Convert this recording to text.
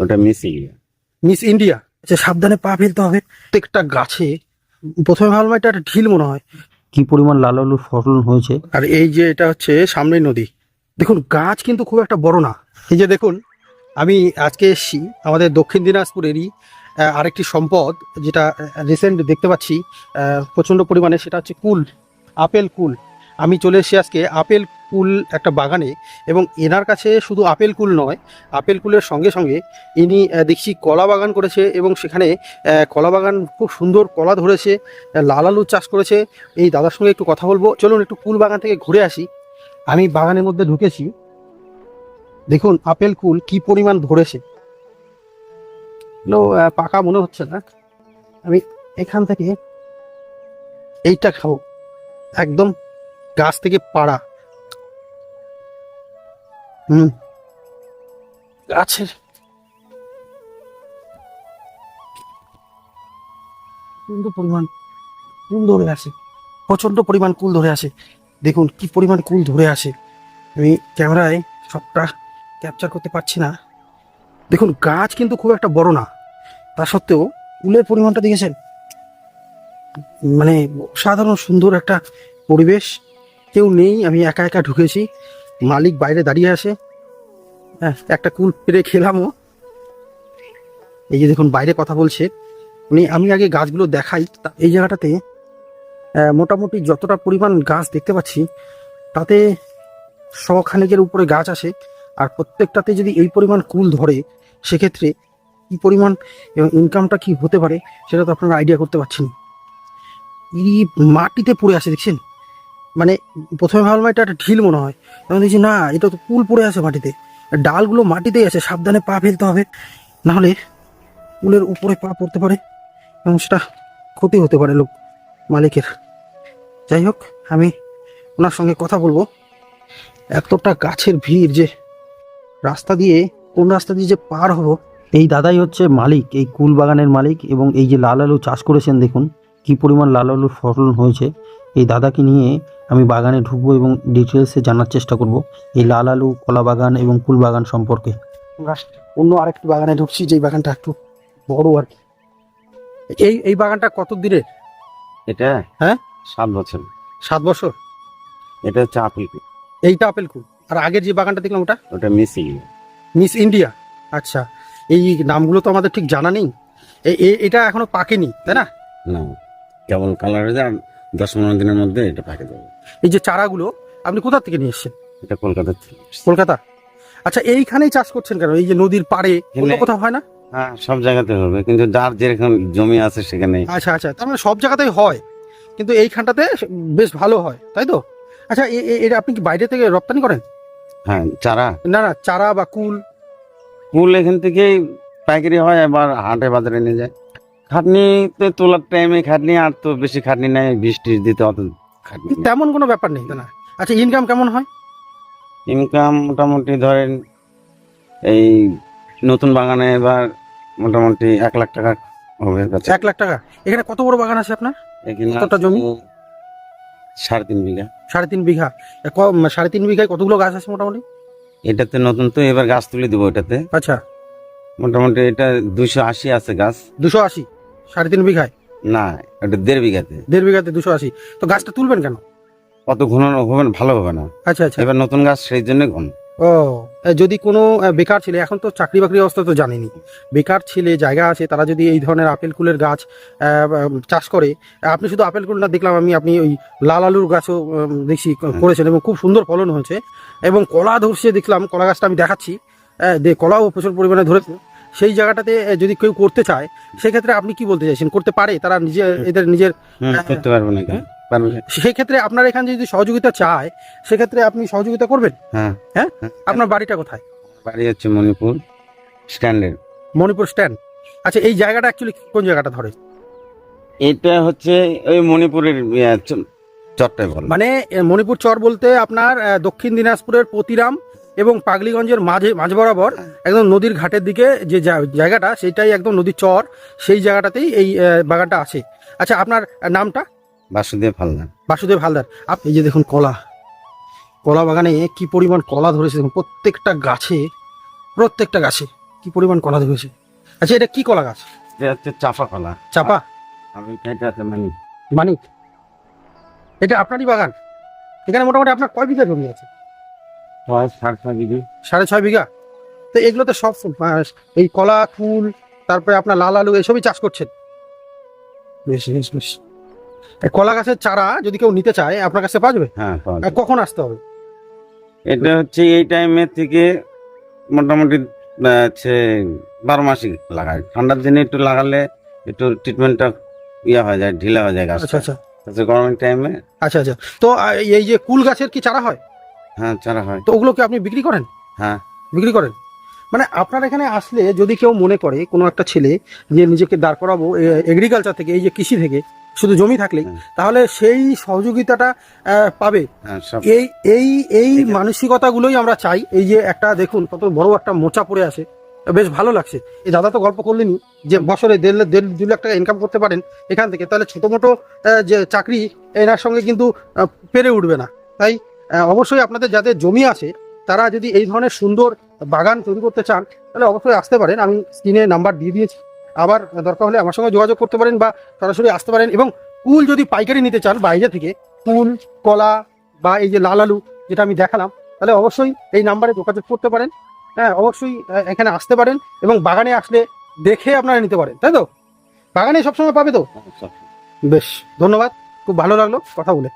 ওটা miss India miss India আচ্ছা সাবধানে পা ফেলতে হবে। প্রত্যেকটা গাছে প্রথমে ভাবলাম এটা একটা ঢিল মনে হয়। কি পরিমাণ লাল আলুর ফলন হয়েছে? আর এই যে এটা হচ্ছে সামনের নদী। দেখুন গাছ কিন্তু খুব একটা বড় না। এই যে দেখুন আমি আজকে এসেছি আমাদের দক্ষিণ দিনাজপুরেরই আরেকটি সম্পদ যেটা রিসেন্ট দেখতে পাচ্ছি প্রচণ্ড পরিমাণে সেটা হচ্ছে কুল আপেল কুল। আমি চলে এসেছি আজকে আপেল কুল একটা বাগানে এবং এনার কাছে শুধু আপেল কুল নয়, আপেল কুলের সঙ্গে সঙ্গে ইনি দেখছি কলা বাগান করেছে এবং সেখানে কলা বাগান খুব সুন্দর কলা ধরেছে লাল আলু চাষ করেছে। এই দাদার সঙ্গে একটু কথা বলব। চলুন একটু কুল বাগান থেকে ঘুরে আসি। আমি বাগানের মধ্যে ঢুকেছি। দেখুন, আপেল কুল কি পরিমাণ ধরেছে। পাকা মনে হচ্ছে না। আমি এখান থেকে এইটা খাব। একদম গাছ থেকে পাড়া। হুম। গাছের প্রচণ্ড পরিমাণ কুল ধরে আছে। প্রচণ্ড পরিমাণ কুল ধরে আছে। দেখুন কি পরিমাণ কুল ধরে আসে আমি ক্যামেরায় সবটা ক্যাপচার করতে পারছি না। দেখুন গাছ কিন্তু খুব একটা বড় না। তা সত্ত্বেও কুলের পরিমাণটা দেখেছেন? মানে সাধারণ সুন্দর একটা পরিবেশ। কেউ নেই আমি একা একা ঢুকেছি। মালিক বাইরে দাঁড়িয়ে আছে। হ্যাঁ একটা কুল পেরে খেলামও। এই যে দেখুন, বাইরে কথা বলছে। উনি, আমি আগে গাছগুলো দেখাই। এই জায়গাটাতে মোটামুটি যতটা পরিমাণ গাছ দেখতে পাচ্ছি, তাতে শখানেকের উপরে গাছ আসে আর প্রত্যেকটাতে যদি এই পরিমাণ কুল ধরে, সেক্ষেত্রে কি পরিমাণ এবং ইনকামটা কি হতে পারে, সেটা তো আপনারা আইডিয়া করতে পারছেন ই মাটিতে পড়ে আছে, দেখছেন? মানে প্রথমে ভাবলাম এটা একটা ঢিল মনে হয়। তখন দেখছি না, এটা তো কুল পড়ে আছে মাটিতে। ডালগুলো মাটিতেই আছে, সাবধানে পা ফেলতে হবে। নাহলে কুলের উপরে পা পড়তে পারে এবং সেটা ক্ষতি হতে পারে লোক, মালিকের। যাই হোক, আমি ওনার সঙ্গে কথা বলব। এতটা গাছের ভিড় যে রাস্তা দিয়ে, কোন রাস্তা দিয়ে যে পার হব, এই দাদাই হচ্ছে মালিক, এই কুল বাগানের মালিক এবং এই যে লাল আলু চাষ করেছেন, দেখুন, কি পরিমাণ লাল আলুর ফলন হয়েছে। এই দাদাকে নিয়ে আমি বাগানে ঢুকবো এবং ডিটেলসে জানার চেষ্টা করব এই লাল আলু কলা বাগান এবং কুল বাগান সম্পর্কে। আমরা অন্য আরেকটি বাগানে ঢুকছি যেই বাগানটা একটু বড় আর কি। এই এই বাগানটা কত দিনের এটা হ্যাঁ? সাত বছর। সাত বছর? এটা হচ্ছে আপেল কুল। এইটা আপেল কুল। আর আগের যে বাগানটা দেখলাম ওটা? ওটা মিস ইন্ডিয়া। Miss India. আচ্ছা এই নামগুলো তো আমাদের ঠিক জানা নেই। এটা এখনও পাকেনি তাই না? না কেবল কালার হয়ে যায় আর দশ পনেরো দিনের মধ্যে এটা পাকে যাবে এই যে চারাগুলো আপনি কোথা থেকে নিয়ে এসেছেন? এটা কলকাতার থেকে কলকাতা? আচ্ছা এইখানেই চাষ করছেন কেন? এই যে নদীর পাড়ে অন্য কোথাও হয় না? হ্যাঁ সব জায়গাতে হবে কিন্তু যার যেরকম জমি আছে সেখানে আচ্ছা আচ্ছা তার মানে সব জায়গাতেই হয় কিন্তু এইখানটাতে বেশ ভালো হয় তাই তো? আচ্ছা এটা আপনি কি বাইরে থেকে রপ্তানি করেন? হ্যাঁ চারা। না না চারা বা কুল। কুল এখান থেকে পাইকারি হয় আবার হাটে বাজারে নিয়ে যায়। খাটনিতে তোলার টাইমে খাটনি আর তো বেশি খাটনি নাই বৃষ্টি দিতে অত খাটনি নেই। তেমন কোনো ব্যাপার নেই তাই না? আচ্ছা ইনকাম কেমন হয়? ইনকাম মোটামুটি ধরেন এই নতুন বাগানে এবার মোটামুটি এক লাখ টাকা হবে কাছে। এক লাখ টাকা? এখানে কত বড় বাগান আছে আপনার? এখানে কতটা আছে জমি? সাড়ে তিন বিঘা। সাড়ে তিন বিঘা। এ ক- সাড়ে তিন বিঘায় কতগুলো গাছ আছে মোটামুটি? এটাতে নতুন তো এবার গাছ তুলে দিব এটাতে। আচ্ছা। মোটামুটি এটা দুশো আশি আছে গাছ। দুশো আশি? সাড়ে তিন বিঘায়? না এটা দেড় বিঘাতে। দেড় বিঘাতে দুশো আশি। তো গাছটা তুলবেন কেন? অত ঘন হবে না ভালো হবে না। আচ্ছা আচ্ছা। এবার নতুন গাছ সেই জন্য ঘন ও যদি কোনো বেকার ছেলে এখন তো চাকরি বাকরি অবস্থা তো জানেনি বেকার ছেলে জায়গা আছে তারা যদি এই ধরনের আপেল কুলের গাছ চাষ করে আপনি শুধু আপেল কুল না দেখলাম আমি আপনি ওই লাল আলুর গাছও দেখছি করেছেন এবং খুব সুন্দর ফলন হয়েছে এবং কলা ধরছে দেখলাম কলা গাছটা আমি দেখাচ্ছি। কলাও প্রচুর পরিমাণে ধরেছে। সেই জায়গাটাতে যদি কেউ করতে চায় সেক্ষেত্রে আপনি কি বলতে চাইছেন? করতে পারে তারা নিজে এদের নিজের করতে পারব না কেন? পারবে সেই ক্ষেত্রে আপনার এখানে যদি সহযোগিতা চায় সেক্ষেত্রে আপনি সহযোগিতা করবেন? হ্যাঁ। হ্যাঁ? হ্যাঁ। আপনার বাড়িটা কোথায়? বাড়ি হচ্ছে মণিপুর স্ট্যান্ডের। মণিপুর স্ট্যান্ড। আচ্ছা এই জায়গাটা অ্যাকচুয়ালি কোন জায়গাটা ধরে? এটা হচ্ছে ওই মণিপুরের চরটাই বল। মানে মণিপুর চর বলতে আপনার দক্ষিণ দিনাজপুরের পতিরাম এবং পাগলিগঞ্জের মাঝে মাঝ বরাবর একদম নদীর ঘাটের দিকে যে জায়গাটা সেটাই একদম নদীর চর সেই জায়গাটাতেই এই বাগানটা আছে। আচ্ছা আপনার নামটা? বাসুদেব হালদার। বাসুদেব হালদার। আপ এই যে দেখুন কলা। কলা বাগানে কি পরিমাণ কলা ধরেছে দেখুন প্রত্যেকটা গাছে প্রত্যেকটা গাছে কি পরিমাণ কলা ধরেছে। আচ্ছা এটা কি কলা গাছ? এটা হচ্ছে চাপা কলা। চাপা আমি এটা আছে মানে মানিক। এটা আপনারই বাগান। এখানে মোটামুটি আপনার কয় বিঘা জমি আছে? সাড়ে ছয় বিঘি। ছয় বিঘা? তো সব এই কলা ফুল তারপরে আপনার লাল আলু এসবই চাষ করছেন? বেশ বেশ বেশ। এই কলা গাছের চারা যদি কেউ নিতে চায় আপনার কাছে পাওয়া যাবে? হ্যাঁ কখন আসতে হবে? এটা হচ্ছে এই টাইমের থেকে মোটামুটি হচ্ছে বারো মাসই লাগায়। ঠান্ডার দিনে একটু লাগালে একটু ট্রিটমেন্টটা ইয়ে হয়ে যায় ঢিলা হয়ে যায় গাছ আচ্ছা আচ্ছা। গরমের টাইমে আচ্ছা আচ্ছা। তো এই যে কুল গাছের কি চারা হয়? হ্যাঁ চারা হয়। তো ওগুলো কি আপনি বিক্রি করেন? হ্যাঁ। বিক্রি করেন? মানে আপনার এখানে আসলে যদি কেউ মনে করে কোনো একটা ছেলে যে নিজেকে দাঁড় করাবো এগ্রিকালচার থেকে এই যে কৃষি থেকে শুধু জমি থাকলেই তাহলে সেই সহযোগিতাটা পাবে। হ্যাঁ সব এই এই এই মানসিকতাগুলোই আমরা চাই। এই যে একটা দেখুন কত বড় একটা মোচা পড়ে আছে। বেশ ভালো লাগছে। এই দাদা তো গল্প করলেনই যে বছরে দেড় দেড় দু লাখ টাকা ইনকাম করতে পারেন এখান থেকে তাহলে ছোটো মোটো যে চাকরি এনার সঙ্গে কিন্তু পেরে উঠবে না। তাই অবশ্যই আপনাদের যাদের জমি আছে তারা যদি এই ধরনের সুন্দর বাগান তৈরি করতে চান তাহলে অবশ্যই আসতে পারেন। আমি স্ক্রিনে নাম্বার দিয়ে দিয়েছি। আবার দরকার হলে আমার সঙ্গে যোগাযোগ করতে পারেন বা সরাসরি আসতে পারেন এবং কুল যদি পাইকারি নিতে চান বাইরে থেকে কুল কলা বা এই যে লাল আলু যেটা আমি দেখালাম তাহলে অবশ্যই এই নাম্বারে যোগাযোগ করতে পারেন। হ্যাঁ অবশ্যই এখানে আসতে পারেন এবং বাগানে আসলে দেখে আপনারা নিতে পারেন তাই তো? বাগানে সবসময় পাবে তো? বেশ ধন্যবাদ। খুব ভালো লাগল কথা বলে।